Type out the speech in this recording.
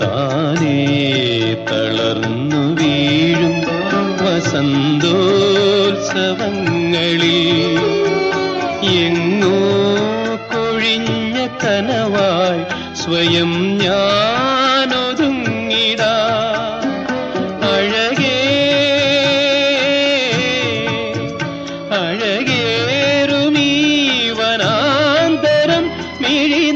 താനേ തളർന്നു വീഴും വസന്തോത്സവങ്ങളിൽ. എങ്ങോ കൊഴിഞ്ഞ കനവായി സ്വയം ഞാനൊതുങ്ങിടാ. അഴകേ അഴകേറുമീ മിഴിനീരുമായ്ക്കുമോ